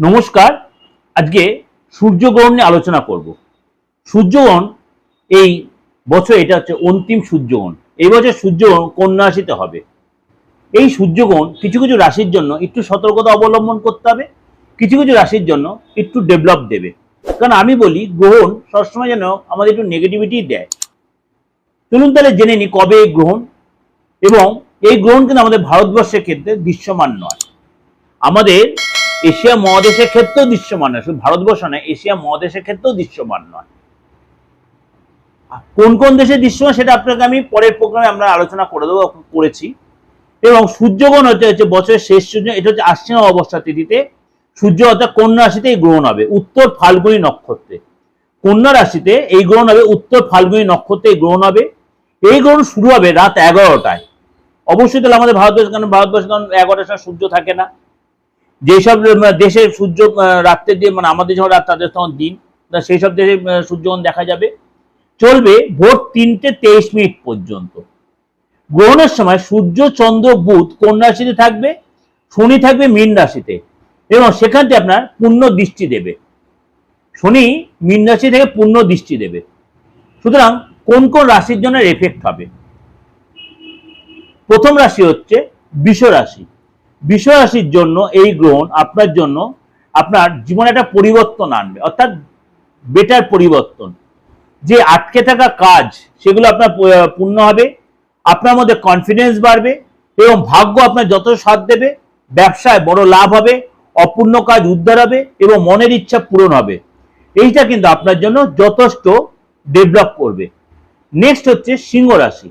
নমস্কার, আজকে সূর্যগ্রহণ নিয়ে আলোচনা করব। সূর্যগ্রহণ, এই বছর এটা হচ্ছে অন্তিম সূর্যগ্রহণ। এই বছর সূর্যগ্রহণ কন্যা রাশিতে হবে? এই সূর্যগ্রহণ কিছু কিছু রাশির জন্য একটু সতর্কতা অবলম্বন করতে হবে, কিছু কিছু রাশির জন্য একটু ডেভেলপ দেবে। কারণ আমি বলি, গ্রহণ সবসময় যেন আমাদের একটু নেগেটিভিটি দেয়। চলুন তাহলে জেনে নি কবে এই গ্রহণ, এবং এই গ্রহণ কিন্তু আমাদের ভারতবর্ষের ক্ষেত্রে দৃশ্যমান নয়। আমাদের এশিয়া মহাদেশের ক্ষেত্রেও দৃশ্যমান নয়, শুধু ভারতবর্ষ নয়, এশিয়া মহাদেশের ক্ষেত্রেও দৃশ্যমান নয়। কোন কোন দেশে দৃশ্যমান সেটা আপনাকে আমি পরের প্রোগ্রামে আমরা আলোচনা করে দেবো করেছি। এবং সূর্যগ্রহণ হচ্ছে হচ্ছে বছরের শেষ সূর্য, এটা হচ্ছে আশ্বিন অবস্থা তিথিতে। সূর্য অর্থাৎ কন্যা রাশিতে এই গ্রহণ হবে, উত্তর ফাল্গুনী নক্ষত্রে। কন্যা রাশিতে এই গ্রহণ হবে, উত্তর ফাল্গুনী নক্ষত্রে এই গ্রহণ হবে। এই গ্রহণ শুরু হবে রাত এগারোটায়। অবশ্যই তাহলে আমাদের ভারতবর্ষ কারণ ভারতবর্ষ কারণ এগারোটার সময় সূর্য থাকে না। যেসব দেশের সূর্য আহ, রাত্রের দিয়ে মানে আমাদের যখন রাত তাদের তখন দিন সেই সব দেশে সূর্যগ্রহণ দেখা যাবে। চলবে ভোর তিনটে তেইশ মিনিট পর্যন্ত। গ্রহণের সময় সূর্য চন্দ্র বুধ কোন রাশিতে থাকবে? শনি থাকবে মীন রাশিতে। এবং সেখান থেকে আপনার পূর্ণ দৃষ্টি দেবে। শনি মীন রাশি থেকে পূর্ণ দৃষ্টি দেবে। সুতরাং কোন কোন রাশির জন্য এফেক্ট হবে? প্রথম রাশি হচ্ছে বিষ রাশি। বিষ রাশির জন্য এই গ্রহণ আপনার জন্য আপনার জীবনে একটা পরিবর্তন আনবে, অর্থাৎ বেটার পরিবর্তন। যে আটকে থাকা কাজ, সেগুলো আপনার পূর্ণ হবে, আপনার মধ্যে কনফিডেন্স বাড়বে এবং ভাগ্য আপনার যত সাথ দেবে, ব্যবসায় বড় লাভ হবে, অপূর্ণ কাজ উদ্ধার হবে এবং মনের ইচ্ছা পূরণ হবে। এইটা কিন্তু আপনার জন্য যথেষ্ট ডেভেলপ করবে। নেক্সট হচ্ছে সিংহ রাশি।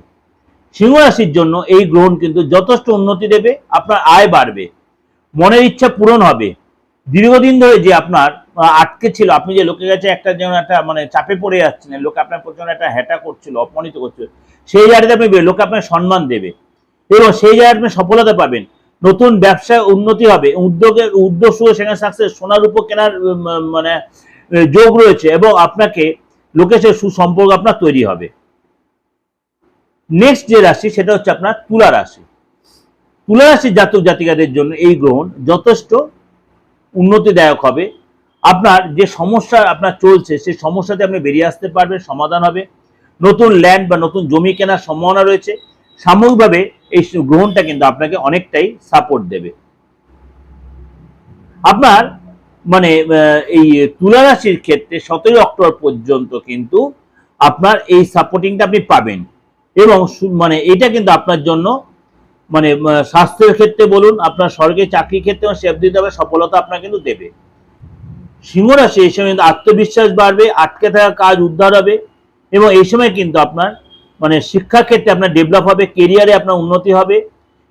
সিংহ রাশির জন্য এই গ্রহণ কিন্তু যথেষ্ট উন্নতি দেবে, আপনার আয় বাড়বে। মনের ইচ্ছা পূরণ হবে। দীর্ঘদিন ধরে যে আপনার আটকে ছিল, আপনি যে লোকের কাছে একটা যেমন একটা মানে চাপে পড়ে যাচ্ছেন লোকে আপনার প্রচণ্ড একটা হ্যাটা করছিল, অপমানিত করছিল, সেই জায়গাতে আপনি লোকে আপনার সম্মান দেবে। এবং সেই জায়গায় আপনি সফলতা পাবেন। নতুন ব্যবসায় উন্নতি হবে উদ্যোগের উদ্যোগ শুরু সেখানে সাকসেস সোনার উপর কেনার মানে যোগ রয়েছে এবং আপনাকে, লোকের সুসম্পর্ক আপনার তৈরি হবে। নেক্সট যে রাশি, সেটা হচ্ছে আপনার তুলা রাশি। তুলা রাশির জাতক জাতিকাদের জন্য এই গ্রহণ যথেষ্ট উন্নতিদায়ক হবে। আপনার যে সমস্যা আপনার চলছে, সেই সমস্যাতে আপনি বেরিয়ে আসতে পারবেন, সমাধান হবে। নতুন ল্যান্ড বা নতুন জমি কেনার সম্ভাবনা রয়েছে। সাময়িকভাবে এই গ্রহণটা কিন্তু আপনাকে অনেকটাই সাপোর্ট দেবে। আপনার মানে এই তুলা রাশির ক্ষেত্রে সতেরোই অক্টোবর পর্যন্ত কিন্তু আপনার এই সাপোর্টিংটা আপনি পাবেন। এবং মানে এটা কিন্তু আপনার জন্য মানে স্বাস্থ্যের ক্ষেত্রে বলুন, আপনার সরকারি চাকরির ক্ষেত্রে সেফ দিতে হবে, সফলতা আপনার কিন্তু দেবে। সিংহ রাশি এই সময় কিন্তু আত্মবিশ্বাস বাড়বে, আটকে থাকা কাজ উদ্ধার হবে, এবং এই সময় কিন্তু আপনার মানে শিক্ষা ক্ষেত্রে আপনার ডেভেলপ হবে কেরিয়ারে আপনার উন্নতি হবে,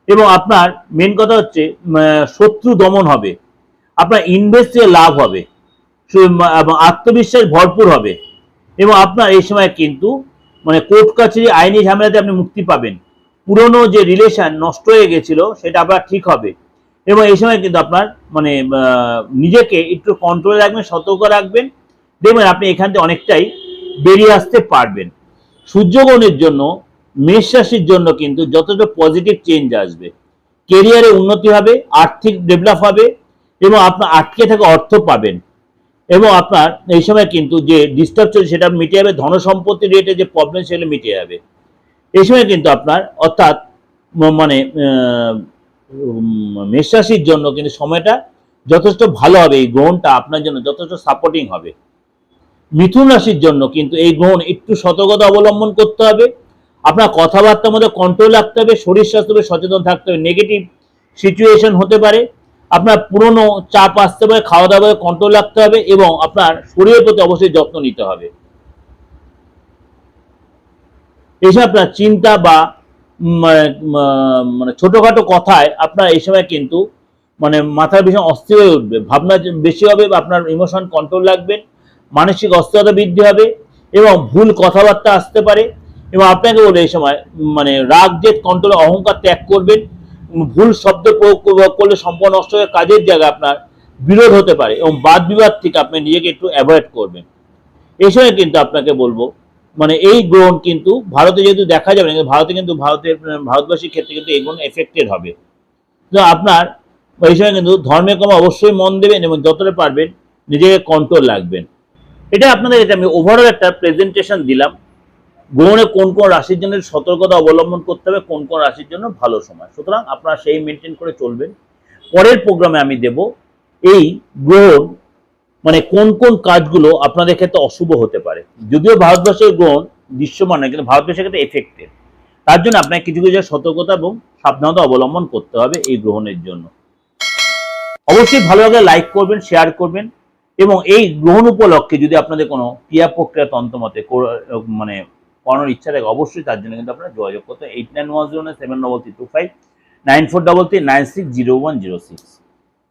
এবং আপনার মেন কথা হচ্ছে শত্রু দমন হবে, আপনার ইনভেস্টে লাভ হবে এবং আত্মবিশ্বাস ভরপুর হবে, এবং আপনার এই সময় কিন্তু মানে কোর্ট কাছারি আইনি ঝামেলাতে আপনি মুক্তি পাবেন। পুরনো যে রিলেশন নষ্ট হয়ে গেছিল, সেটা আবার ঠিক হবে। এবং এই সময় কিন্তু আপনার মানে নিজেকে একটু কন্ট্রোলে রাখবেন, সতর্ক রাখবেন। দেখবেন আপনি এখান থেকে অনেকটাই বেরিয়ে আসতে পারবেন। সূর্যগণের জন্য, মেষ রাশির জন্য কিন্তু যথেষ্ট পজিটিভ চেঞ্জ আসবে। কেরিয়ারে উন্নতি হবে, আর্থিক ডেভেলপ হবে এবং আপনার আটকে থাকা অর্থ পাবেন। এবং আপনার এই সময় কিন্তু যে ডিস্টার্ব চলছে সেটা মিটে যাবে ধন ধনসম্পত্তি রেটে যে প্রবলেম সেগুলো মিটে যাবে। এই সময় কিন্তু আপনার অর্থাৎ মানে আহ, উম, মেষ রাশির জন্য কিন্তু সময়টা যথেষ্ট ভালো হবে এই গ্রহণটা আপনার জন্য যথেষ্ট সাপোর্টিং হবে। মিথুন রাশির জন্য কিন্তু এই গ্রহণ একটু সতর্কতা অবলম্বন করতে হবে। আপনার কথাবার্তার মধ্যে কন্ট্রোল রাখতে হবে শরীর স্বাস্থ্যে সচেতন থাকতে হবে নেগেটিভ সিচুয়েশন হতে পারে। আপনার পুরনো চাপ আসতে পারে খাওয়া দাওয়া কন্ট্রোল রাখতে হবে এবং আপনার শরীরের প্রতি অবশ্যই যত্ন নিতে হবে। এসব আপনার চিন্তা বা মানে, মানে ছোটখাটো কথায় আপনার এই সময় কিন্তু মানে মাথার ভীষণ অস্থির হয়ে উঠবে। ভাবনা বেশি হবে আপনার ইমোশন কন্ট্রোল রাখবেন মানসিক অস্থিরতা বৃদ্ধি হবে এবং ভুল কথাবার্তা আসতে পারে এবং আপনাকে বলে এই সময় মানে রাগ জেদ কন্ট্রোল অহংকার ত্যাগ করবেন। ভুল শব্দ প্রয়োগ কর- করলে সম্পূর্ণ নষ্ট হয়ে কাজের জায়গায় আপনার বিরোধ হতে পারে এবং বাদ বিবাদ থেকে আপনি নিজেকে একটু অ্যাভয়েড করবেন। এই সময় কিন্তু আপনাকে বলব মানে এই গ্রহণ কিন্তু ভারতে যেহেতু দেখা যাবে না, কিন্তু ভারতে কিন্তু ভারতের ভারতবাসীর ক্ষেত্রে কিন্তু এই গ্রহণ এফেক্টেড হবে। তো আপনার এই সময় কিন্তু ধর্মের কর্মে অবশ্যই মন দেবেন এবং যতটা পারবেন নিজেকে কন্ট্রোল রাখবেন। এটা আপনাদের, এটা আমি ওভারঅল একটা প্রেজেন্টেশন দিলাম। গ্রহণে কোন কোন রাশির জন্য সতর্কতা অবলম্বন করতে হবে, কোন কোন রাশির জন্য ভালো সময়। সুতরাং আপনারা সেই মেনটেন করে চলবেন। পরের প্রোগ্রামে আমি দেব, এই গ্রহণ মানে কোন কোন কাজগুলো আপনাদের ক্ষেত্রে অশুভ হতে পারে। যদিও ভারতবর্ষের গ্রহণ দৃশ্যমান নয়, কিন্তু ভারতবর্ষের ক্ষেত্রে এফেক্টেড তার জন্য আপনাকে কিছু কিছু সতর্কতা এবং সাবধানতা অবলম্বন করতে হবে এই গ্রহণের জন্য। অবশ্যই ভালো লাগলে লাইক করবেন শেয়ার করবেন এবং এই গ্রহণ উপলক্ষে যদি আপনাদের কোনো ক্রিয়া প্রক্রিয়া তন্ত্রমতে মানে করানোর ইচ্ছা থাকে অবশ্যই, তার জন্য কিন্তু আপনারা যোগাযোগ করতে eight nine one zero nine seven double three two five nine four double three nine six zero one zero six